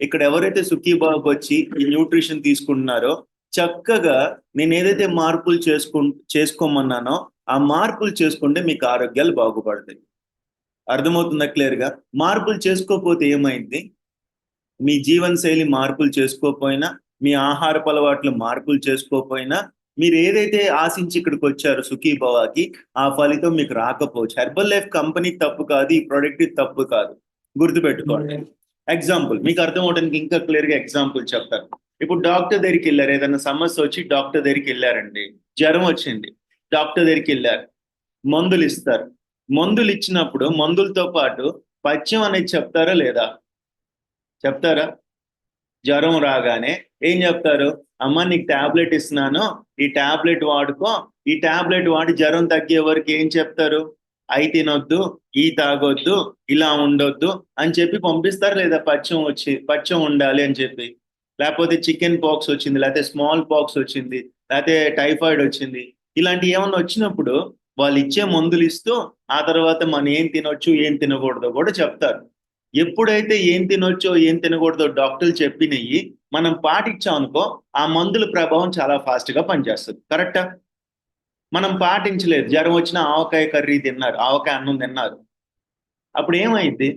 ఇక్కడ ఎవరైతే సుఖీబాబుకి వచ్చి ఈ న్యూట్రిషన్ తీసుకుంటున్నారో చక్కగా నేను ఏదైతే మార్పులు చేసుకు చేసుకోమన్నానో ఆ మార్పులు చేసుకుంటే మీకు ఆరోగ్యాలు బాగుపడతాయి. అర్థమవుతుందా క్లియర్గా మార్పులు చేసుకోకపోతే ఏమైంది? మీ జీవన శైలి మార్పులు చేసుకోకపోయినా మీ ఆహారపు అలవాట్లు మార్పులు చేసుకోకపోయినా మీరు ఏదైతే ఆశించి ఇక్కడికి వచ్చారో సుఖీభవాకి ఆ ఫలితం మీకు రాకపోవచ్చు. హెర్బల్ లైఫ్ కంపెనీ తప్పు కాదు ఈ ప్రొడక్ట్ తప్పు కాదు. గుర్తుపెట్టుకోండి. ఎగ్జాంపుల్ మీకు అర్థం అవడానికి ఇంకా క్లియర్గా ఎగ్జాంపుల్ చెప్తారు ఇప్పుడు డాక్టర్ దగ్గరికి వెళ్ళారు ఏదైనా సమస్య వచ్చి డాక్టర్ దగ్గరికి వెళ్ళారండి. జ్వరం వచ్చింది డాక్టర్ దగ్గరికి వెళ్ళారు. మందులు ఇస్తారు. మందులు ఇచ్చినప్పుడు మందులతో పాటు పథ్యం అనేది చెప్తారా లేదా? చెప్తారా? జ్వరం రాగానే ఏం చెప్తారు? అమ్మ నీకు టాబ్లెట్ ఇస్తున్నాను ఈ టాబ్లెట్ వాడుకో. ఈ టాబ్లెట్ వాడి జ్వరం తగ్గే వరకు ఏం చెప్తారు? అయి తినొద్దు ఈ తాగొద్దు ఇలా ఉండొద్దు అని చెప్పి పంపిస్తారు లేదా పచ్చం వచ్చి పచ్చం ఉండాలి అని చెప్పి. లేకపోతే చికెన్ పాక్స్ వచ్చింది లేకపోతే స్మాల్ పాక్స్ వచ్చింది లేకపోతే టైఫాయిడ్ వచ్చింది. ఇలాంటి ఏమన్నా వచ్చినప్పుడు వాళ్ళు ఇచ్చే మందులు ఇస్తూ ఆ తర్వాత మనం ఏం తినొచ్చు ఏం తినకూడదో కూడా చెప్తారు. ఎప్పుడైతే ఏం తినొచ్చో ఏం తినకూడదో డాక్టర్లు చెప్పినవి మనం పాటించాం అనుకో ఆ మందుల ప్రభావం చాలా ఫాస్ట్గా పనిచేస్తుంది. కరెక్టా మనం పాటించలేదు. జ్వరం వచ్చిన ఆవకాయ కర్రీ తిన్నారు ఆవకాయ అన్నం తిన్నారు. అప్పుడు ఏమైంది?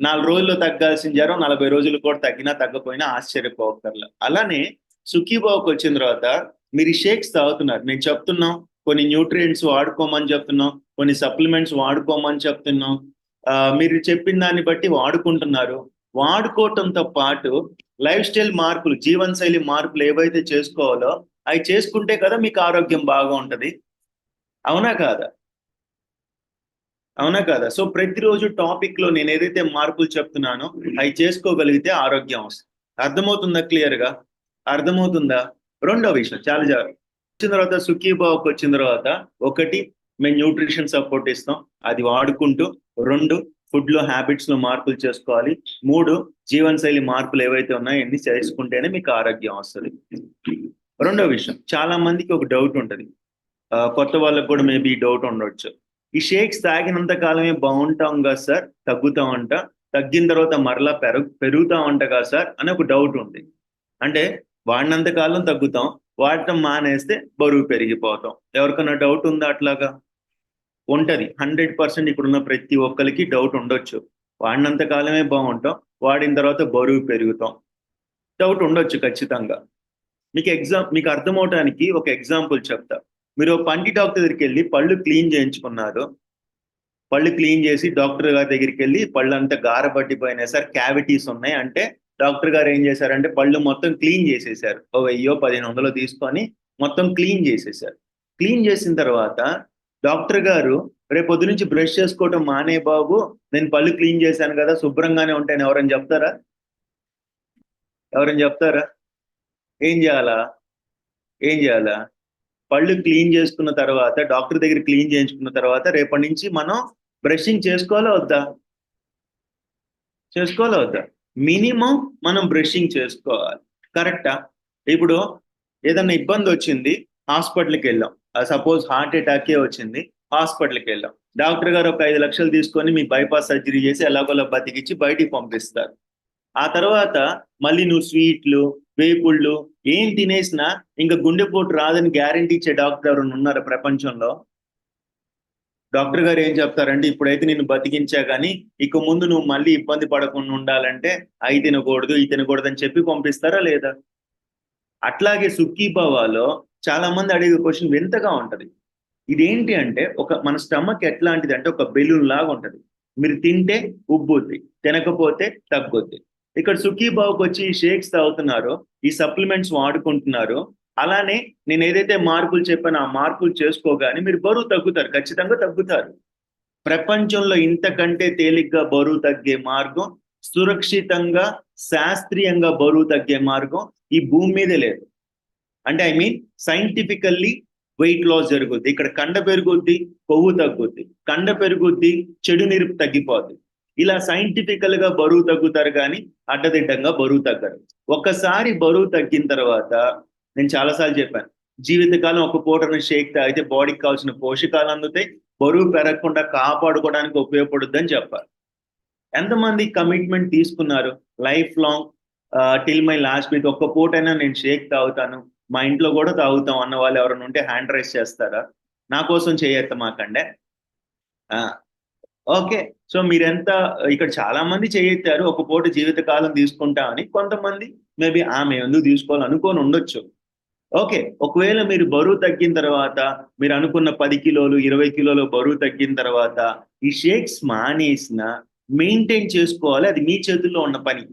నాలుగు రోజుల్లో తగ్గాల్సిన జ్వరం నలభై రోజులు కూడా తగ్గినా తగ్గపోయినా ఆశ్చర్యపోకర్లా అలానే సుఖీబాబుకి వచ్చిన తర్వాత మీరు షేక్స్ తాగుతున్నారు. మేము చెప్తున్నాం కొన్ని న్యూట్రియంట్స్ వాడుకోమని చెప్తున్నాం కొన్ని సప్లిమెంట్స్ వాడుకోమని చెప్తున్నాం. మీరు చెప్పిన దాన్ని బట్టి వాడుకుంటున్నారు. వాడుకోవటంతో పాటు లైఫ్ స్టైల్ మార్పులు జీవన శైలి మార్పులు ఏవైతే చేసుకోవాలో అవి చేసుకుంటే కదా మీకు ఆరోగ్యం బాగా ఉంటుంది. అవునా కాదా? అవునా కాదా? సో ప్రతిరోజు టాపిక్లో నేను ఏదైతే మార్పులు చెప్తున్నానో అవి చేసుకోగలిగితే ఆరోగ్యం వస్తుంది. అర్థమవుతుందా క్లియర్గా అర్థమవుతుందా? రెండో విషయం చాలా జాగ్రత్త వచ్చిన తర్వాత సుఖీభావకు వచ్చిన తర్వాత ఒకటి మేము న్యూట్రిషన్ సపోర్ట్ ఇస్తాం. అది వాడుకుంటూ రెండు ఫుడ్లో హ్యాబిట్స్లో మార్పులు చేసుకోవాలి. మూడు జీవనశైలి మార్పులు ఏవైతే ఉన్నాయో అన్ని చేసుకుంటేనే మీకు ఆరోగ్యం వస్తుంది. రెండో విషయం చాలా మందికి ఒక డౌట్ ఉంటుంది. కొత్త వాళ్ళకి కూడా మేబీ డౌట్ ఉండొచ్చు. ఈ షేక్స్ తాగినంత కాలమే బాగుంటాం కదా సార్ తగ్గుతామంట తగ్గిన తర్వాత మరలా పెరుగు పెరుగుతామంట కదా సార్ అని ఒక డౌట్ ఉంది. అంటే వాడినంత కాలం తగ్గుతాం వాడటం మానేస్తే బరువు పెరిగిపోతాం. ఎవరికైనా డౌట్ ఉందా అట్లాగా? ఉంటుంది. హండ్రెడ్ పర్సెంట్ ఇక్కడున్న ప్రతి ఒక్కరికి డౌట్ ఉండొచ్చు. వాడినంత కాలమే బాగుంటాం. వాడిన తర్వాత బరువు పెరుగుతాం. డౌట్ ఉండొచ్చు ఖచ్చితంగా. మీకు ఎగ్జామ్ మీకు అర్థమవటానికి ఒక ఎగ్జాంపుల్ చెప్తా. మీరు పంటి డాక్టర్ దగ్గరికి వెళ్ళి పళ్ళు క్లీన్ చేయించుకున్నారు. పళ్ళు క్లీన్ చేసి డాక్టర్ గారి దగ్గరికి వెళ్ళి పళ్ళు అంతా గారబట్టిపోయినాయి. సార్ క్యావిటీస్ ఉన్నాయి అంటే డాక్టర్ గారు ఏం చేశారంటే పళ్ళు మొత్తం క్లీన్ చేసేసారు ఓ వెయ్యో పదిహేను వందలు తీసుకొని మొత్తం క్లీన్ చేసేసారు క్లీన్ చేసిన తర్వాత డాక్టర్ గారు రేపు పొద్దు నుంచి బ్రష్ చేసుకోవటం మానే బాబు నేను పళ్ళు క్లీన్ చేశాను కదా శుభ్రంగానే ఉంటాను ఎవరైనా చెప్తారా? ఎవరైనా చెప్తారా? ఏం చేయాలా? ఏం చేయాలా? పళ్ళు క్లీన్ చేసుకున్న తర్వాత డాక్టర్ దగ్గర క్లీన్ చేయించుకున్న తర్వాత రేపటి నుంచి మనం బ్రషింగ్ చేసుకోవాలా వద్దా? చేసుకోవాలా వద్దా? మినిమం మనం బ్రషింగ్ చేసుకోవాలి. కరెక్టా? ఇప్పుడు ఏదన్నా ఇబ్బంది వచ్చింది హాస్పిటల్కి వెళ్ళాం. సపోజ్ హార్ట్ అటాకే వచ్చింది హాస్పిటల్కి వెళ్ళాం. డాక్టర్ గారు ఒక ఐదు లక్షలు తీసుకొని మీ బైపాస్ సర్జరీ చేసి ఎలాగోలా బతికిచ్చి బయటికి పంపిస్తారు. ఆ తర్వాత మళ్ళీ నువ్వు స్వీట్లు వేపుళ్ళు ఏం తినేసినా ఇంకా గుండెపోటు రాదని గ్యారంటీ ఇచ్చే డాక్టర్ ఎవరైనా ఉన్నారు ప్రపంచంలో? డాక్టర్ గారు ఏం చెప్తారంటే ఇప్పుడైతే నేను బతికించా కానీ ఇక ముందు నువ్వు మళ్ళీ ఇబ్బంది పడకుండా ఉండాలంటే అవి తినకూడదు ఇది తినకూడదు అని చెప్పి పంపిస్తారా లేదా? అట్లాగే సుఖీభావాలో చాలా మంది అడిగే క్వశ్చన్ వింతగా ఉంటది. ఇదేంటి అంటే ఒక మన స్టమక్ ఎట్లాంటిది అంటే ఒక బెలూన్ లాగా ఉంటది. మీరు తింటే ఉబ్బుద్ది తినకపోతే తగ్గుద్ది. ఇక్కడ సుఖీబాబుకి వచ్చి ఈ షేక్స్ తాగుతున్నారు ఈ సప్లిమెంట్స్ వాడుకుంటున్నారు. అలానే నేను ఏదైతే మార్పులు చెప్పానో ఆ మార్పులు చేసుకోగానే మీరు బరువు తగ్గుతారు ఖచ్చితంగా తగ్గుతారు. ప్రపంచంలో ఇంతకంటే తేలిగ్గా బరువు తగ్గే మార్గం సురక్షితంగా శాస్త్రీయంగా బరువు తగ్గే మార్గం ఈ భూమి మీదే లేదు. అంటే I mean scientifically weight loss జరుగుద్ది. ఇక్కడ కండ పెరుగుద్ది కొవ్వు తగ్గుద్ది. కండ పెరుగుద్ది చెడు నిరుపు తగ్గిపోద్ది. ఇలా సైంటిఫికల్గా బరువు తగ్గుతారు కానీ అడ్డదిడ్డంగా బరువు తగ్గరు. ఒక్కసారి బరువు తగ్గిన తర్వాత నేను చాలాసార్లు చెప్పాను జీవితకాలం ఒక పూటను షేక్ తాగితే బాడీకి కావాల్సిన పోషకాలు అందుతాయి బరువు పెరగకుండా కాపాడుకోవడానికి ఉపయోగపడుద్దని చెప్పారు. ఎంతమంది కమిట్మెంట్ తీసుకున్నారు? Life long till my last week ఒక్క పూటైనా నేను షేక్ తాగుతాను. మా ఇంట్లో కూడా తాగుతాం అన్న వాళ్ళు ఎవరైనా ఉంటే హ్యాండ్ రైస్ చేస్తారా? నా కోసం చేయత్త మాకండే. ఓకే. సో మీరెంత ఇక్కడ చాలా మంది చేయెత్తారు ఒక పూట జీవితకాలం తీసుకుంటామని కొంతమంది మేబీ ఆమె ఎందుకు తీసుకోవాలి? అనుకొని ఉండొచ్చు. ఓకే. ఒకవేళ మీరు బరువు తగ్గిన తర్వాత మీరు అనుకున్న పది కిలోలు ఇరవై కిలోలు బరువు తగ్గిన తర్వాత ఈ షేక్స్ మానేసిన మెయింటైన్ చేసుకోవాలి. అది మీ చేతుల్లో ఉన్న పని.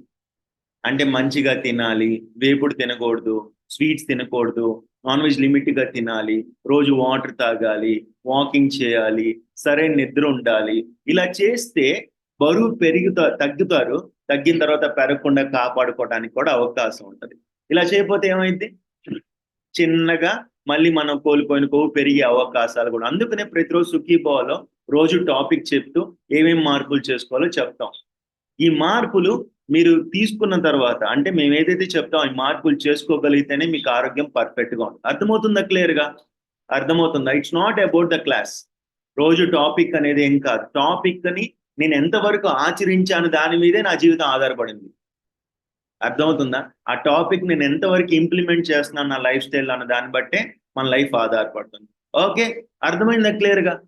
అంటే మంచిగా తినాలి వేపుడు తినకూడదు స్వీట్స్ తినకూడదు నాన్ వెజ్ లిమిట్గా తినాలి రోజు వాటర్ తాగాలి వాకింగ్ చేయాలి సరైన నిద్ర ఉండాలి. ఇలా చేస్తే బరువు పెరుగుతా తగ్గుతారు. తగ్గిన తర్వాత పెరగకుండా కాపాడుకోవడానికి కూడా అవకాశం ఉంటుంది. ఇలా చేయకపోతే ఏమైంది? చిన్నగా మళ్ళీ మనం కోల్పోయిన కొవ్వు పెరిగే అవకాశాలు కూడా. అందుకనే ప్రతిరోజు సుఖీభావలో రోజు టాపిక్ చెప్తూ ఏమేమి మార్పులు చేసుకోవాలో చెప్తాం. ఈ మార్పులు మీరు తీసుకున్న తర్వాత అంటే మేము ఏదైతే చెప్తాం ఈ మార్పులు చేసుకోగలిగితేనే మీకు ఆరోగ్యం పర్ఫెక్ట్గా ఉంటుంది. అర్థమవుతుందా క్లియర్గా అర్థమవుతుందా? It's not about the class రోజు టాపిక్ అనేది ఏం కాదు. టాపిక్ అని నేను ఎంతవరకు ఆచరించాను దాని మీదే నా జీవితం ఆధారపడింది. అర్థమవుతుందా? ఆ టాపిక్ నేను ఎంతవరకు ఇంప్లిమెంట్ చేస్తున్నాను నా లైఫ్ స్టైల్ అన్న దాన్ని బట్టే మన లైఫ్ ఆధారపడుతుంది. ఓకే? అర్థమైందా క్లియర్గా?